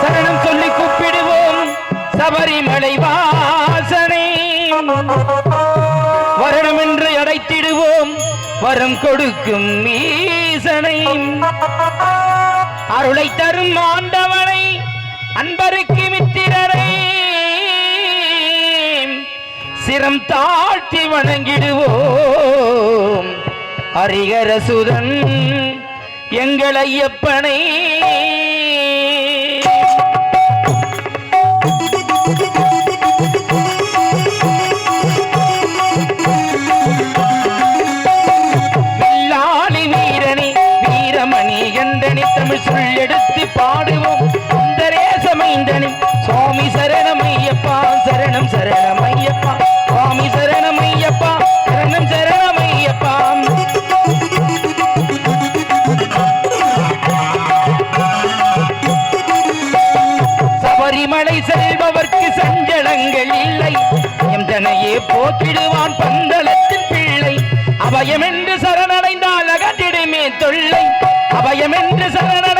சரணம் சொல்லி கூப்பிடுவோம் சபரிமலை வாசனை. வரணும் என்று அடைத்திடுவோம் வரம் கொடுக்கும் ஈசனை அருளை தரும் ஆண்டவனை அன்பருக்கு மித்திரரை சிரம் தாழ்த்தி வணங்கிடுவோம் ஹரிகரசுதன் எங்கள் ஐயப்பனை போக்கிடுவான் பந்தளத்தின் பிள்ளை அபயமென்று சரணடைந்தால் அகற்றிடுமே தொல்லை. அபயமென்று சரணடைந்தால்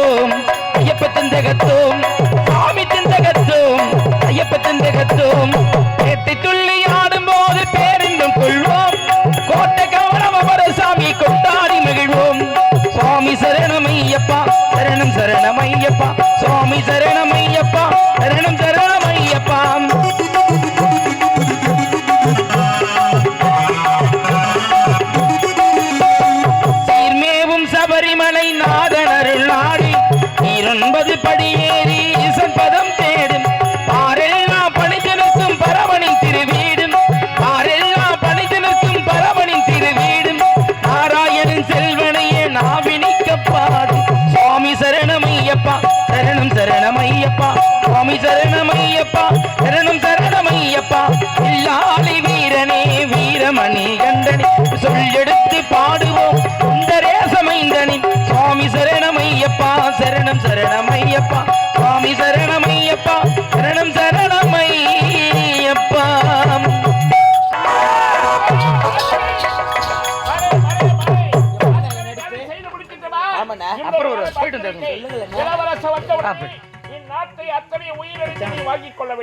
திந்தகத்தோம் ஐயப்ப திந்தகத்தோம் சாமி திந்தகத்தோம் ஐயப்ப திந்தகத்தோம். காளி வீரனே வீரமணி கண்டனி சொல்லெடுத்து பாடுவோம். சுந்தரேசமைந்தனி சுவாமி சரணமையப்பா சரணம் சரணமையப்பா. சுவாமி சரணமையப்பா சரணம் சரணமையப்பா.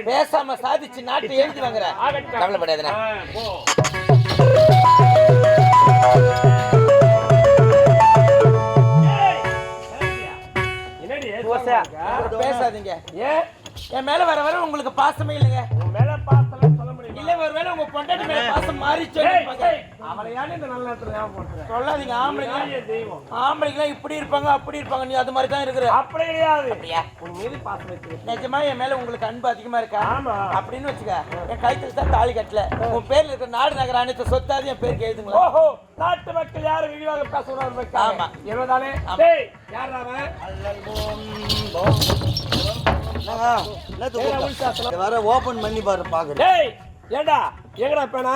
பேசாம சாதிச்சு நாட்டை எழுதி வாங்குற. கவலைப்படாதண்ணா? பேசாதீங்க. ஏன்? என் மேல வர வர உங்களுக்கு பாசமே இல்லைங்க. இல்ல ஒருவேளை உங்க பொண்டாட்டி மேல பாசம் மாறிச்சு அவளை ஏன் இந்த நல்ல நேரத்துல ஞாபகம்? சொல்லாதீங்க ஆம்பளைங்க. தெய்வம். ஆம்பளைங்க இப்படி இருப்பாங்க அப்படி இருப்பாங்க. நீ அது மாதிரி தான் இருக்கிற. அப்படி கிடையாது. அப்படியா? உன் மீது பாசம் நிஜமா என் மேல உங்களுக்கு அன்பு அதிகமா இருக்கா? ஆமா. அப்படின்னு வச்சுக்க என் கழுத்துல தான் தாலி கட்டல. உன் பேர்ல இருக்கிற நாடு நகர அனைத்து சொத்தாது என் பேருக்கு எழுதுங்களா ஓஹோ நாட்டு மக்கள் யாரும் விரிவாக பேசணும் ஆமா. டேய் யார் அவன் வர ஓபன் பண்ணி பாரு பாக்குறேன். ஏண்டா? எங்கடா பேனா?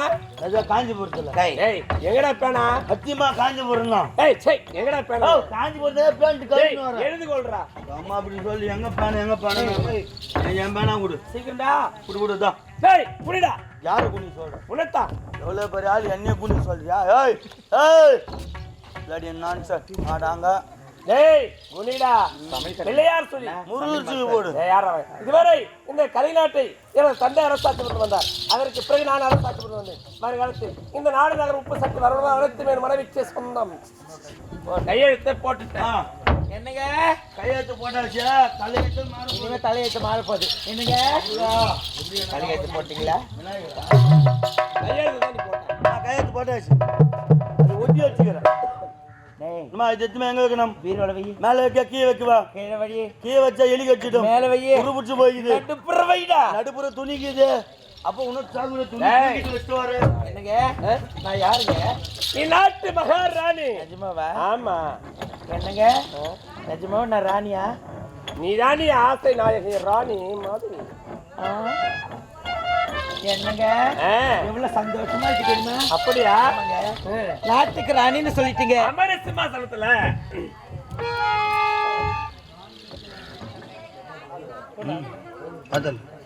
காஞ்சிபுரத்துல. டேய், டேய் எங்கடா பேனா? சத்தியமா காஞ்சிபுரம் தான் டேய் சே எங்கடா பேனா? காஞ்சிபுரத்துல பேண்ட் கழிச்சு வரேன் எழுது கொள்றா அம்மா அப்படி சொல்லி எங்க பேன எங்க பேன? என் பேனா கொடு. சீக்கிரம்டா. குடு குடுதான் டேய் புடிடா யாரு குனி சொல்ற? உனத்தா எவ்வளவு பெரிய ஆள் என்னைய குனி சொல்றியா? ஏய் ஏய். இல்லாடி நான் சார் ஆடாங்க. டேய் பிள்ளையார் சொல்லி போடு. யார் அவன்? இதுவரை இந்த கலைநாட்டை எனது தந்தை அரசாட்சி கொண்டு வந்தார். அதற்கு பிறகு நான் அரசாட்சி கொண்டு வந்தேன். வருங்காலத்தில் இந்த நாடு நகர் உப்பு சக்தி வரணும் அனைத்து மேல் மனைவிக்கு சொந்தம். கையெழுத்தை போட்டுட்டேன். என்னங்க? கையெழுத்து போட்டாச்சு. தலையெழுத்து மாறு இனிமே தலையெழுத்து மாற போகுது. என்னங்க? தலையெழுத்து போட்டீங்களா? கையெழுத்து தான் நீ போட்ட. நான் கையெழுத்து போட்டாச்சு. அது ஒட்டி வச்சுக்கிறேன். இது எத்துமே எங்க வைக்கணும் வீரோட வை மேல வைக்க கீழே வைக்கவா கீழே கீழே வச்சா எலி கட்டிடும் மேல வை உரு பிடிச்சு போய்க்குது நடுப்புற வைடா நடுப்புற துணிக்குது அப்ப உனக்கு சாகுற துணி வர என்னங்க நான் யாருங்க நீ நாட்டு மகாராணி நிஜமாவா ஆமா என்னங்க நிஜமாவா நான் ராணியா நீதானி ஆசை நாயகி ராணி மாதிரி? என்னங்க? ஆ, எவ்வளவு சந்தோஷமா இருக்கு அப்படியா. நாட்டுக்கு ராணின்னு சொல்லிட்டீங்க. அமர சிம்மாசனத்துல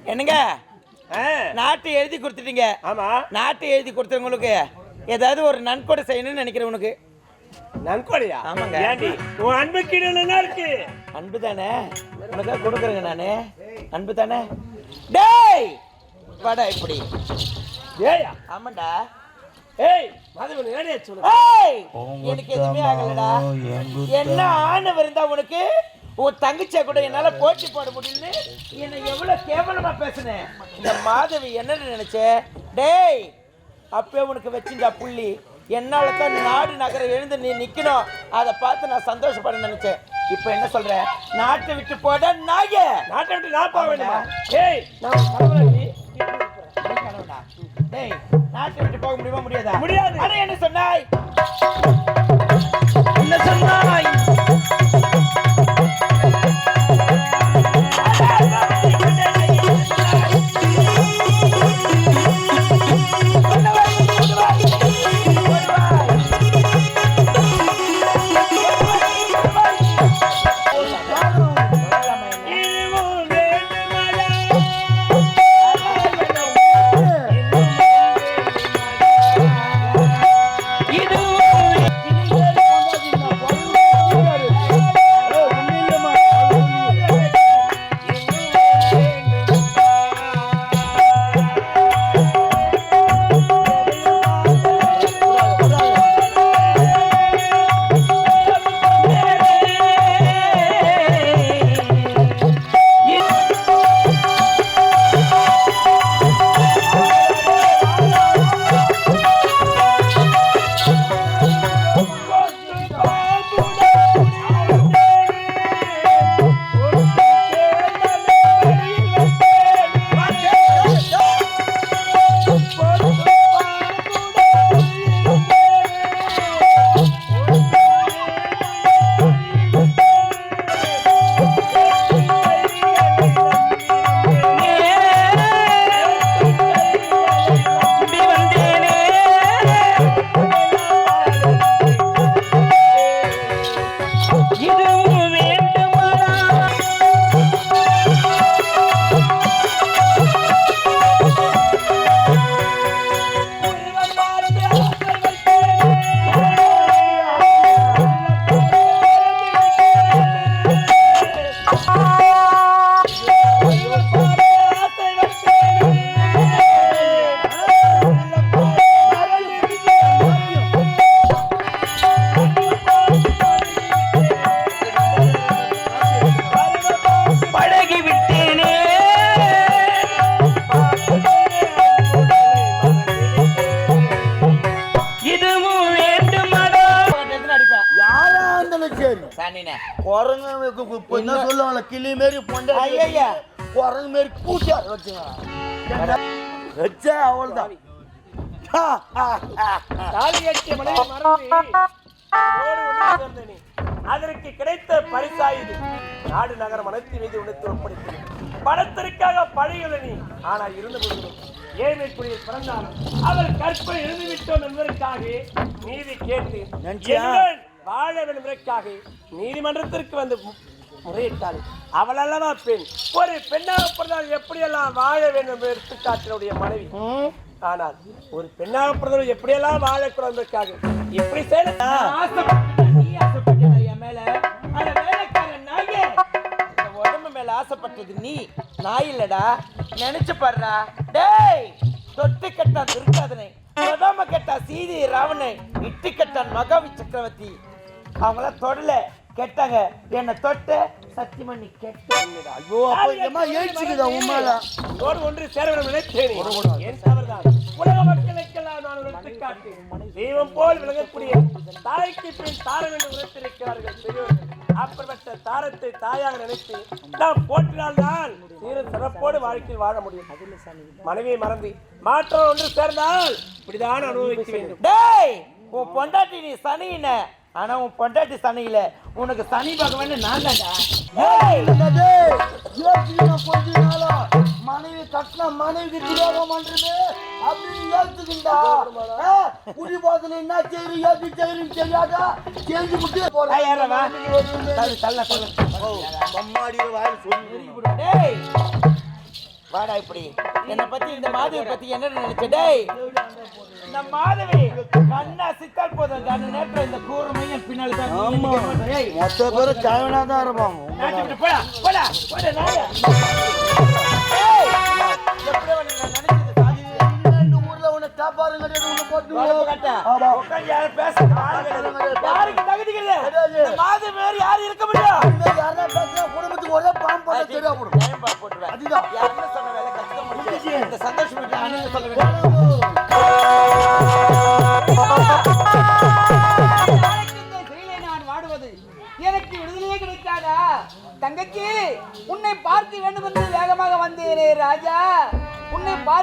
என்னங்க? ஆ, நாட்டு எழுதி கொடுத்துட்டீங்க. ஆமா. நாட்டு எழுதி கொடுத்தவங்களுக்கு ஏதாவது ஒரு நன்கொடை செய்யணும்னு நினைக்கிறேன் உனக்கு. நன்கொடையா? ஆமாங்க. ஏண்டி? உன் அன்பு கீழே என்ன இருக்கு. அன்பு தானே? உனக்காக கொடுக்குறேங்க நானு. அன்பு தானே? டேய்! வாடா இப்படி ஏயா ஆமாண்டா. ஏய் மதுவன் ஏடியா சொல்லு. ஏய் எனக்கு எதுவுமே ஆகலடா. என்ன ஆணவம் இருந்தா உனக்கு? உன் தங்கச்சியா கூட என்னால போட்டி போட முடியலன்னு என்னை எவ்வளவு கேவலமா பேசுனேன் இந்த மாதவி என்னன்னு நினைச்ச? டேய் அப்பவே உனக்கு வச்சிருந்தா புள்ளி. என்னால தான் நாடு நகரம் எழுந்து நீ நிக்கணும். அதை பார்த்து நான் சந்தோஷப்பட நினைச்சேன். இப்போ என்ன சொல்ற? நாட்டை விட்டு போட நாய. நாட்டை விட்டு நான் போக வேண்டுமா? ஏய் நான் டேய் நாட்டை விட்டு போக முடியுமா? முடியாதா? முடியாது. அட என்ன சொன்னாய்? என்ன சொன்னாய்? சாணினே குரங்கு என்ன சொல்லுவாங்களே கிளி மாரி பொண்டை ஐயையா. குரங்கு மாரி கூச்சா வச்சுங்க. வச்சா அவ்வளோதான். அதற்கு கிடைத்த பரிசா இது. நாடு நகரம் அனைத்து மீது உணர்த்து ஒப்படைத்தது பணத்திற்காக பழிகளை நீ. ஆனா இருந்த போதிலும் ஏழ்மைக்குரிய பிறந்தாலும் அவள் கற்பை இருந்து விட்டோம் என்பதற்காக நீதி கேட்டு நன்றியா? எங்கள் வாழ வேண்டும் என்பதற்காக நீதிமன்றத்திற்கு வந்து முறையிட்டாள். அவள் அல்லவா பெண். ஒரு பெண்ணாக பிறந்தால் எப்படியெல்லாம் வாழ வேண்டும் எடுத்துக்காட்டினுடைய மனைவி. ஆனால் ஒரு பெண்ணாக பிறந்தவள் எப்படியெல்லாம் வாழக்கூடாது என்பதற்காக எப்படி உடம்பு மேல ஆசைப்பட்டது நீ. நாய் இல்லடா. நினைச்சு பாருடா. டேய் தொட்டு கட்டான் துர்காதனை. பிரதம கட்டா சீதி ராவணை இட்டு கட்டான் மகாவி சக்கரவர்த்தி. அவங்களாம் தொடல. கெட்டாங்க என்ன தொட்ட சத்தியமணி கெட்ட ஐயோ அப்போ ஏமா ஏழ்ச்சிக்குதா உண்மையில இதோடு ஒன்று சேர வேண்டும் நினைத்தேனே என் தவறுதான் உலக மக்களுக்கெல்லாம் நான் ஒரு எடுத்துக்காட்டு தெய்வம் போல் விளங்கக்கூடிய தாய்க்கு பின் தாரம் என்று உரைத்திருக்கிறார்கள் பெரியவர்கள் அப்படிப்பட்ட தாரத்தை தாயாக நினைத்து நாம் போற்றினால்தான் சீர சிறப்போடு வாழ்க்கையில் வாழ முடியும். மனைவியை மறந்து மாற்றம் ஒன்று சேர்ந்தால் இப்படிதான் அனுபவிக்க வேண்டும். டேய் உன் பொண்டாட்டி நீ சனியின. ஆனா உன் பொண்டாட்டி சனி இல்ல உனக்கு சனி பகவான் நான் தான்டா. மனைவி கட்டின மனைவி துரோகம் பண்றது அப்படின்னு ஆ, குடி போதில் என்ன செய்யுது எப்படி செய்யுதுன்னு தெரியாதா? செஞ்சு விட்டு போறேன். வாடா இப்படி. என்னை பத்தி இந்த மாதவி பத்தி என்ன நினைச்ச டேய்! இந்த மாதவி கண்ணா சித்தால் போதும் கண்ணு நேற்று இந்த கூர்மையும் பின்னால தான் ஆமா. மொத்த பேரும் தேவனா தான் இருப்பாங்க போடா போடா போடா நாயா. ஏய், எப்படி அவனை நான் நினைச்சது சாதிச்சது? இந்த ஊர்ல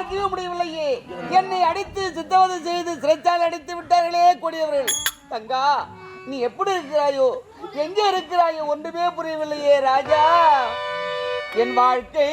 பார்க்கவே முடியவில்லையே. என்னை அடித்து சித்தவதை செய்து சிறைச்சால் அடித்து விட்டார்களே கூடியவர்கள். தங்கா நீ எப்படி இருக்கிறாயோ எங்கே இருக்கிறாயோ ஒன்றுமே புரியவில்லையே ராஜா. என் வாழ்க்கை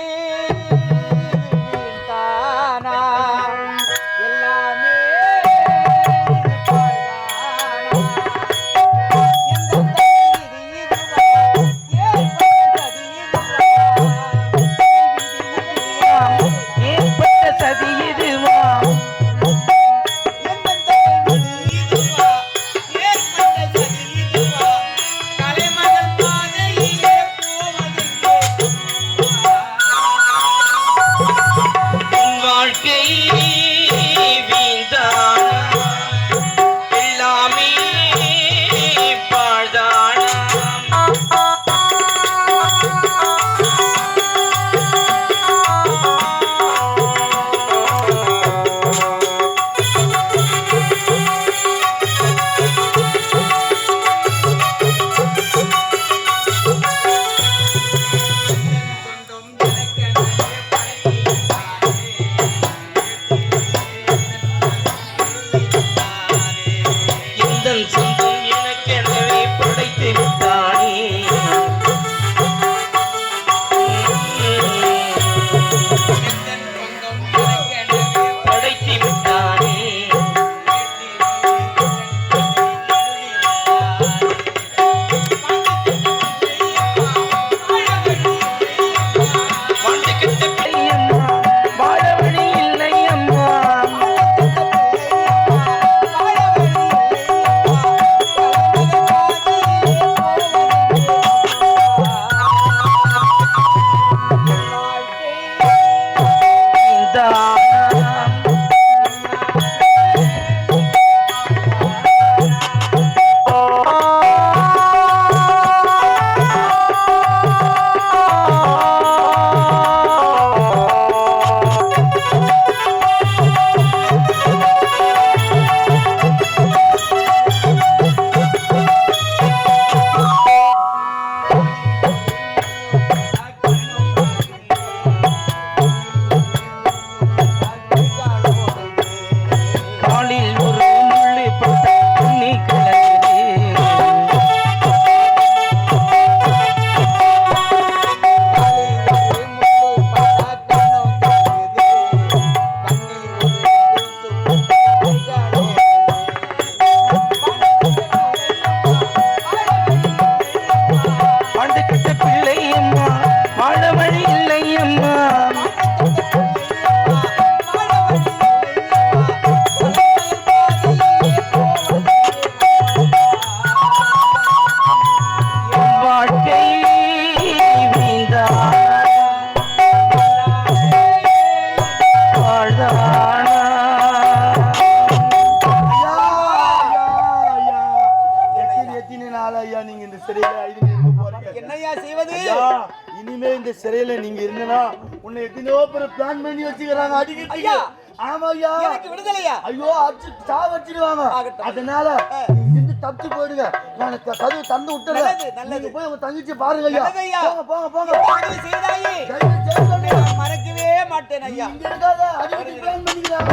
என்னய்யா செய்வது. ஐயா, இனிமே இந்த சிறையில நீங்க இருந்தனா உன்னை எத்தனையோ பேர் பிளான் பண்ணி வச்சுக்கிறாங்க. அடிக்கிட்டு ஐயா. ஆமா ஐயா. எனக்கு விடுதலையா? ஐயோ அடிச்சு சாவச்சிடுவாங்க ஆகட்டும். அதனால இருந்து தப்பிச்சு போயிடுங்க. நான் கதவு தந்து விட்டுறேன். நல்லது, போய் உங்க தங்கச்சி பாருங்க ஐயா. ஐயா. போங்க போங்க போங்க. செய்தாயே? மறக்கவே மாட்டேன் ஐயா. இங்க இருக்காத அடிக்கடி பிளான் பண்ணிக்கிறாங்க.